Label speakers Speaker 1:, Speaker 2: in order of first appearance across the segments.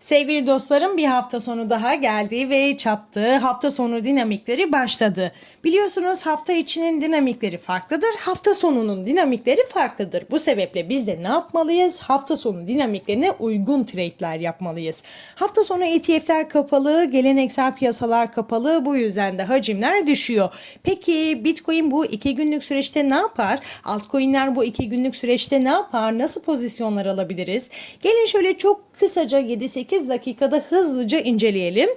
Speaker 1: Sevgili dostlarım bir hafta sonu daha geldi ve çattı. Hafta sonu dinamikleri başladı. Biliyorsunuz hafta içinin dinamikleri farklıdır. Hafta sonunun dinamikleri farklıdır. Bu sebeple biz de ne yapmalıyız? Hafta sonu dinamiklerine uygun trade'ler yapmalıyız. Hafta sonu ETF'ler kapalı, geleneksel piyasalar kapalı. Bu yüzden de hacimler düşüyor. Peki Bitcoin bu iki günlük süreçte ne yapar? Altcoin'ler bu iki günlük süreçte ne yapar? Nasıl pozisyonlar alabiliriz? Gelin şöyle çok kısaca 7-8 dakikada hızlıca inceleyelim.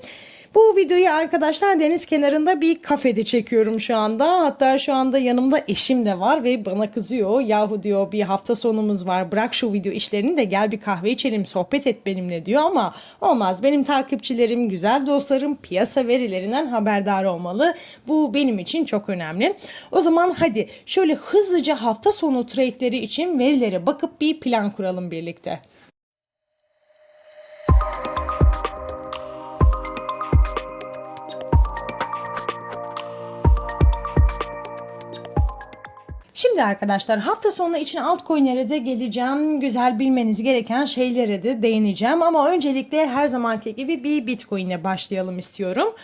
Speaker 1: Bu videoyu arkadaşlar deniz kenarında bir kafede çekiyorum şu anda. Hatta şu anda yanımda eşim de var ve bana kızıyor. Yahu diyor bir hafta sonumuz var bırak şu video işlerini de gel bir kahve içelim sohbet et benimle diyor ama olmaz. Benim takipçilerim, güzel dostlarım piyasa verilerinden haberdar olmalı. Bu benim için çok önemli. O zaman hadi şöyle hızlıca hafta sonu trade'leri için verilere bakıp bir plan kuralım birlikte. Şimdi arkadaşlar hafta sonu için altcoin'lere de geleceğim. Güzel bilmeniz gereken şeylere de değineceğim. Ama öncelikle her zamanki gibi bir Bitcoin'e başlayalım istiyorum.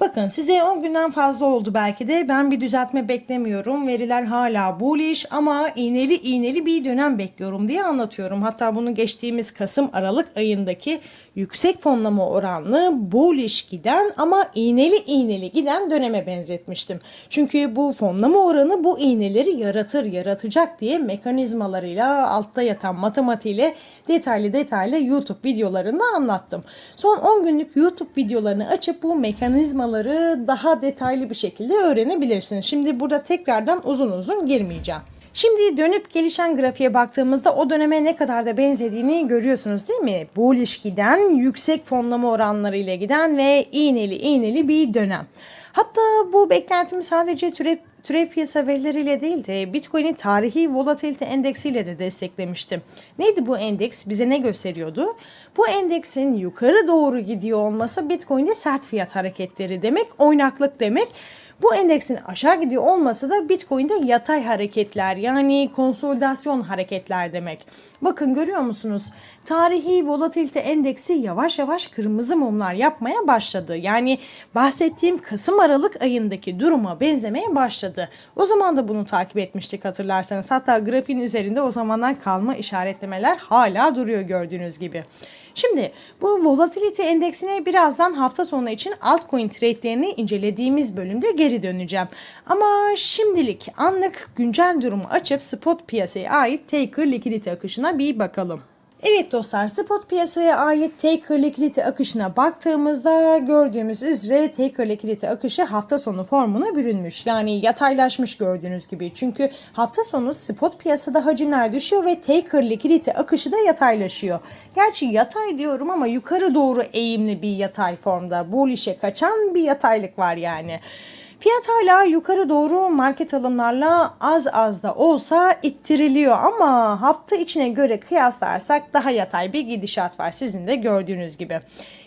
Speaker 1: Bakın size 10 günden fazla oldu belki de ben bir düzeltme beklemiyorum. Veriler hala bullish ama iğneli iğneli bir dönem bekliyorum diye anlatıyorum. Hatta bunu geçtiğimiz Kasım Aralık ayındaki yüksek fonlama oranlı bullish giden ama iğneli iğneli giden döneme benzetmiştim. Çünkü bu fonlama oranı bu iğneleri yaratır, yaratacak diye mekanizmalarıyla altta yatan matematiğiyle detaylı detaylı YouTube videolarında anlattım. Son 10 günlük YouTube videolarını açıp bu mekanizmaları daha detaylı bir şekilde öğrenebilirsiniz. Şimdi burada tekrardan uzun uzun girmeyeceğim. Şimdi dönüp gelişen grafiğe baktığımızda o döneme ne kadar da benzediğini görüyorsunuz değil mi? Bullish giden, yüksek fonlama oranları ile giden ve iğneli iğneli bir dönem. Hatta bu beklentimi sadece türev, türev piyasa verileriyle değil de Bitcoin'in tarihi volatilite endeksiyle de desteklemiştim. Neydi bu endeks? Bize ne gösteriyordu? Bu endeksin yukarı doğru gidiyor olması Bitcoin'de sert fiyat hareketleri demek, oynaklık demek. Bu endeksin aşağı gidiyor olması da Bitcoin'de yatay hareketler yani konsolidasyon hareketler demek. Bakın görüyor musunuz? Tarihi volatilite endeksi yavaş yavaş kırmızı mumlar yapmaya başladı. Yani bahsettiğim Kasım Aralık ayındaki duruma benzemeye başladı. O zaman da bunu takip etmiştik hatırlarsanız. Hatta grafiğin üzerinde o zamandan kalma işaretlemeler hala duruyor gördüğünüz gibi. Şimdi bu volatility endeksine birazdan hafta sonu için altcoin trade'lerini incelediğimiz bölümde geri döneceğim. Ama şimdilik anlık güncel durumu açıp spot piyasaya ait taker likidite akışına bir bakalım. Evet dostlar spot piyasaya ait Taker likidite akışına baktığımızda gördüğümüz üzere Taker likidite akışı hafta sonu formuna bürünmüş. Yani yataylaşmış gördüğünüz gibi. Çünkü hafta sonu spot piyasada hacimler düşüyor ve Taker likidite akışı da yataylaşıyor. Gerçi yatay diyorum ama yukarı doğru eğimli bir yatay formda. Bullish'e kaçan bir yataylık var yani. Fiyat hala yukarı doğru market alımlarla az az da olsa ittiriliyor ama hafta içine göre kıyaslarsak daha yatay bir gidişat var sizin de gördüğünüz gibi.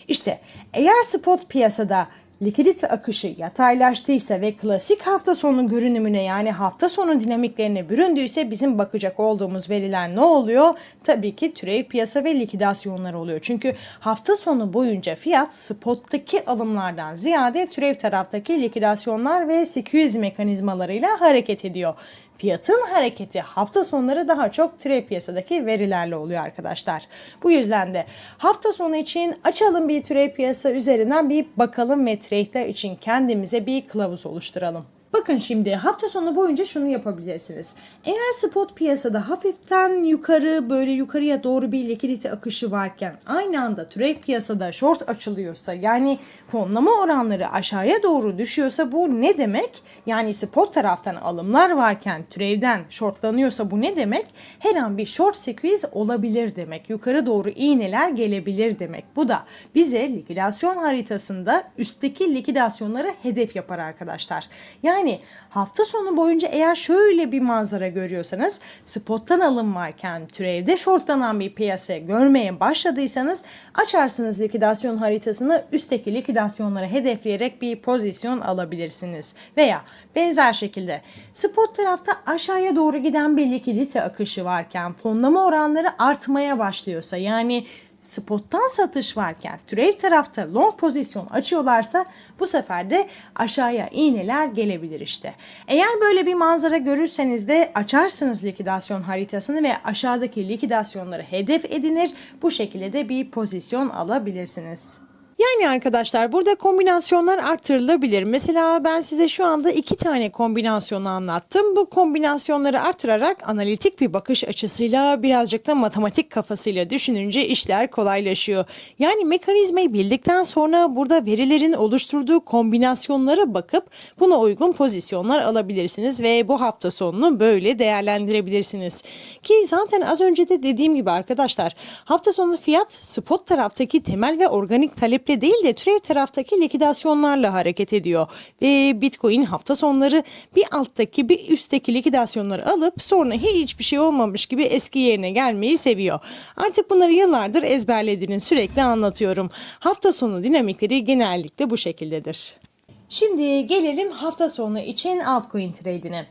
Speaker 1: İşte eğer spot piyasada likidite akışı yataylaştıysa ve klasik hafta sonu görünümüne yani hafta sonu dinamiklerine büründüyse bizim bakacak olduğumuz veriler ne oluyor? Tabii ki türev piyasa ve likidasyonlar oluyor. Çünkü hafta sonu boyunca fiyat spottaki alımlardan ziyade türev taraftaki likidasyonlar ve 800 mekanizmalarıyla hareket ediyor. Fiyatın hareketi hafta sonları daha çok türev piyasadaki verilerle oluyor arkadaşlar. Bu yüzden de hafta sonu için açalım bir türev piyasa üzerinden bir bakalım ve trade'ler için kendimize bir kılavuz oluşturalım. Bakın şimdi hafta sonu boyunca şunu yapabilirsiniz. Eğer spot piyasada hafiften yukarı böyle yukarıya doğru bir likidite akışı varken aynı anda trade piyasada short açılıyorsa yani fonlama oranları aşağıya doğru düşüyorsa bu ne demek? Yani spot taraftan alımlar varken trade'den shortlanıyorsa bu ne demek? Her an bir short squeeze olabilir demek. Yukarı doğru iğneler gelebilir demek. Bu da bize likidasyon haritasında üstteki likidasyonları hedef yapar arkadaşlar. Yani yani hafta sonu boyunca eğer şöyle bir manzara görüyorsanız spottan alım varken türevde shortlanan bir piyasa görmeye başladıysanız açarsınız likidasyon haritasını üstteki likidasyonları hedefleyerek bir pozisyon alabilirsiniz. Veya benzer şekilde spot tarafta aşağıya doğru giden bir likidite akışı varken fonlama oranları artmaya başlıyorsa yani spottan satış varken türev tarafta long pozisyon açıyorlarsa bu sefer de aşağıya iğneler gelebilir işte. Eğer böyle bir manzara görürseniz de açarsınız likidasyon haritasını ve aşağıdaki likidasyonları hedef edinir. Bu şekilde de bir pozisyon alabilirsiniz. Yani arkadaşlar burada kombinasyonlar arttırılabilir. Mesela ben size şu anda iki tane kombinasyonu anlattım. Bu kombinasyonları artırarak analitik bir bakış açısıyla birazcık da matematik kafasıyla düşününce işler kolaylaşıyor. Yani mekanizmayı bildikten sonra burada verilerin oluşturduğu kombinasyonlara bakıp buna uygun pozisyonlar alabilirsiniz ve bu hafta sonunu böyle değerlendirebilirsiniz. Ki zaten az önce de dediğim gibi arkadaşlar hafta sonu fiyat spot taraftaki temel ve organik talep taleple değil de türev taraftaki likidasyonlarla hareket ediyor. Ve Bitcoin hafta sonları bir alttaki bir üstteki likidasyonları alıp sonra hiçbir şey olmamış gibi eski yerine gelmeyi seviyor. Artık bunları yıllardır ezberlediğini sürekli anlatıyorum. Hafta sonu dinamikleri genellikle bu şekildedir. Şimdi gelelim hafta sonu için altcoin trade'ine.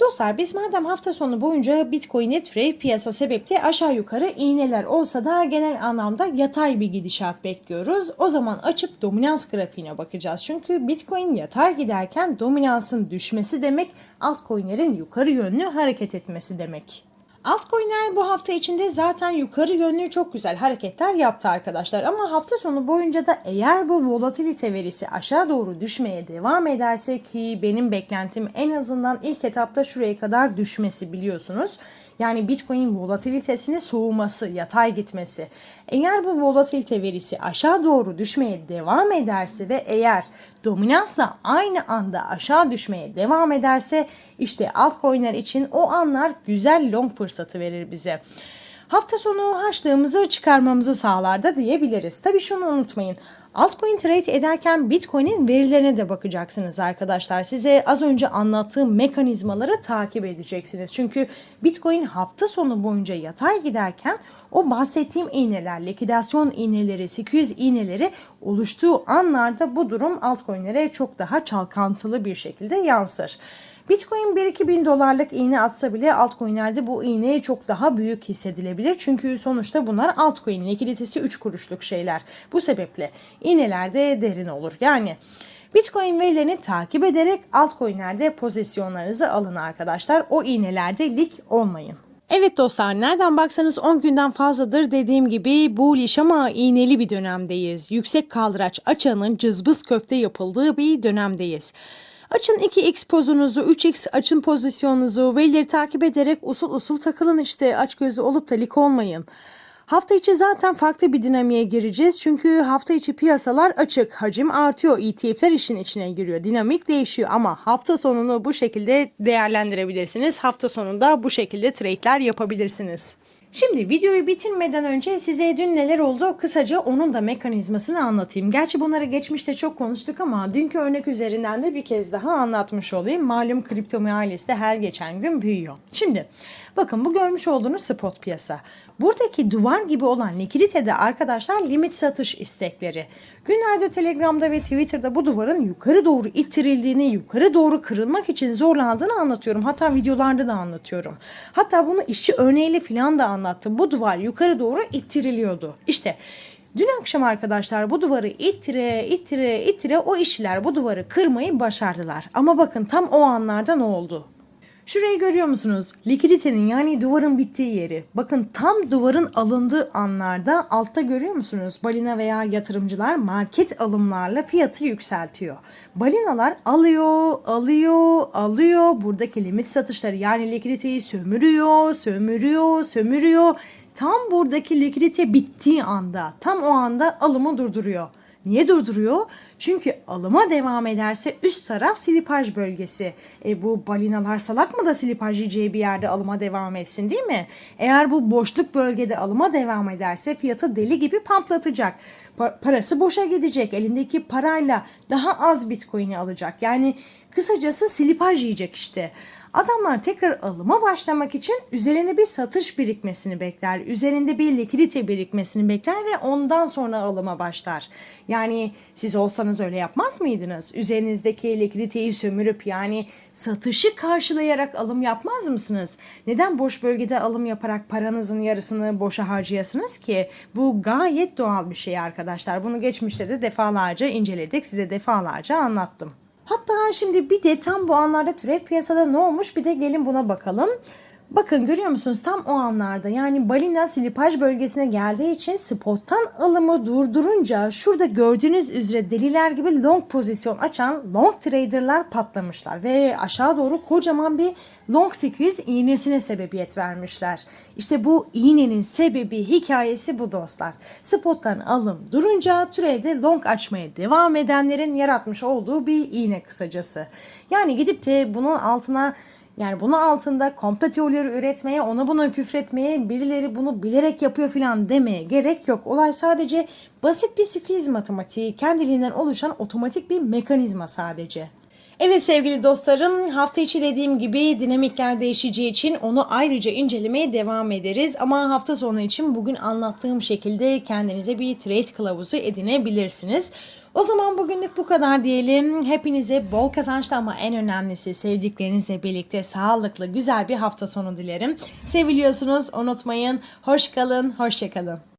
Speaker 1: Dostlar biz madem hafta sonu boyunca Bitcoin'e türev piyasa sebeple aşağı yukarı iğneler olsa da genel anlamda yatay bir gidişat bekliyoruz. O zaman açıp dominans grafiğine bakacağız. Çünkü Bitcoin yatay giderken dominansın düşmesi demek altcoin'lerin yukarı yönlü hareket etmesi demek. Altcoin'ler bu hafta içinde zaten yukarı yönlü çok güzel hareketler yaptı arkadaşlar. Ama hafta sonu boyunca da eğer bu volatilite verisi aşağı doğru düşmeye devam ederse ki benim beklentim en azından ilk etapta şuraya kadar düşmesi biliyorsunuz. Yani Bitcoin volatilitesini soğuması, yatay gitmesi. Eğer bu volatilite verisi aşağı doğru düşmeye devam ederse ve eğer dominansla aynı anda aşağı düşmeye devam ederse işte altcoin'ler için o anlar güzel long fırsatı verir bize. Hafta sonu harçlığımızı çıkarmamızı sağlar da diyebiliriz. Tabii şunu unutmayın. Altcoin trade ederken Bitcoin'in verilerine de bakacaksınız arkadaşlar. Size az önce anlattığım mekanizmaları takip edeceksiniz. Çünkü Bitcoin hafta sonu boyunca yatay giderken o bahsettiğim iğneler, likidasyon iğneleri, 200 iğneleri oluştuğu anlarda bu durum altcoin'lere çok daha çalkantılı bir şekilde yansır. Bitcoin 1-2 bin dolarlık iğne atsa bile altcoin'lerde bu iğne çok daha büyük hissedilebilir. Çünkü sonuçta bunlar altcoin likiditesi 3 kuruşluk şeyler. Bu sebeple iğnelerde derin olur. Yani Bitcoin verilerini takip ederek altcoin'lerde pozisyonlarınızı alın arkadaşlar. O iğnelerde lik olmayın. Evet dostlar nereden baksanız 10 günden fazladır dediğim gibi bullish ama iğneli bir dönemdeyiz. Yüksek kaldıraç açanın cızbız köfte yapıldığı bir dönemdeyiz. Açın 2x pozunuzu, 3x açın pozisyonunuzu, verileri takip ederek usul usul takılın işte aç gözü olup da lik olmayın. Hafta içi zaten farklı bir dinamiğe gireceğiz. Çünkü hafta içi piyasalar açık. Hacim artıyor. ETF'ler işin içine giriyor. Dinamik değişiyor ama hafta sonunu bu şekilde değerlendirebilirsiniz. Hafta sonunda bu şekilde trade'ler yapabilirsiniz. Şimdi videoyu bitirmeden önce size dün neler oldu kısaca onun da mekanizmasını anlatayım. Gerçi bunları geçmişte çok konuştuk ama dünkü örnek üzerinden de bir kez daha anlatmış olayım. Malum kripto ailesi de her geçen gün büyüyor. Şimdi bakın bu görmüş olduğunuz spot piyasa. Buradaki duvar gibi olan likiditede arkadaşlar limit satış istekleri. Günlerde Telegram'da ve Twitter'da bu duvarın yukarı doğru ittirildiğini, yukarı doğru kırılmak için zorlandığını anlatıyorum. Hatta videolarda da anlatıyorum. Hatta bunu işçi örneğiyle falan da anlattım. Bu duvar yukarı doğru ittiriliyordu. İşte Dün akşam arkadaşlar bu duvarı ittire ittire ittire o işçiler bu duvarı kırmayı başardılar. Ama bakın tam o anlarda ne oldu? Şurayı görüyor musunuz? Likiditenin yani duvarın bittiği yeri. Bakın tam duvarın alındığı anlarda altta görüyor musunuz? Balina veya yatırımcılar market alımlarla fiyatı yükseltiyor. Balinalar alıyor, alıyor, alıyor. Buradaki limit satışları yani likiditeyi sömürüyor, sömürüyor, sömürüyor. Tam buradaki likidite bittiği anda, tam o anda alımı durduruyor. Niye durduruyor? Çünkü alıma devam ederse üst taraf silipaj bölgesi. E bu balinalar salak mı da silipaj yiyeceği bir yerde alıma devam etsin değil mi? Eğer bu boşluk bölgede alıma devam ederse fiyatı deli gibi pamplatacak. Pa- parası boşa gidecek. Elindeki parayla daha az bitcoin'i alacak. Yani kısacası silipaj yiyecek işte. Adamlar tekrar alıma başlamak için üzerinde bir satış birikmesini bekler. Üzerinde bir likidite birikmesini bekler ve ondan sonra alıma başlar. Yani siz olsanız öyle yapmaz mıydınız? Üzerinizdeki likiditeyi sömürüp yani satışı karşılayarak alım yapmaz mısınız? Neden boş bölgede alım yaparak paranızın yarısını boşa harcayasınız ki? Bu gayet doğal bir şey arkadaşlar. Bunu geçmişte de defalarca inceledik. Size defalarca anlattım. Hatta şimdi bir de tam bu anlarda türev piyasada ne olmuş bir de gelin buna bakalım. Bakın görüyor musunuz tam o anlarda yani balina slipaj bölgesine geldiği için spottan alımı durdurunca şurada gördüğünüz üzere deliler gibi long pozisyon açan long traderlar patlamışlar ve aşağı doğru kocaman bir long squeeze iğnesine sebebiyet vermişler. İşte bu iğnenin sebebi hikayesi bu dostlar. Spottan alım durunca türevde long açmaya devam edenlerin yaratmış olduğu bir iğne kısacası. Yani gidip de bunun altına yani bunun altında komplo teorileri üretmeye, ona buna küfretmeye, birileri bunu bilerek yapıyor falan demeye gerek yok. Olay sadece basit bir squeeze matematiği, kendiliğinden oluşan otomatik bir mekanizma sadece. Evet sevgili dostlarım hafta içi dediğim gibi dinamikler değişeceği için onu ayrıca incelemeye devam ederiz. Ama hafta sonu için bugün anlattığım şekilde kendinize bir trade kılavuzu edinebilirsiniz. O zaman bugünlük bu kadar diyelim. Hepinize bol kazançlı ama en önemlisi sevdiklerinizle birlikte sağlıklı güzel bir hafta sonu dilerim. Seviliyorsunuz unutmayın. Hoş kalın, hoşça kalın.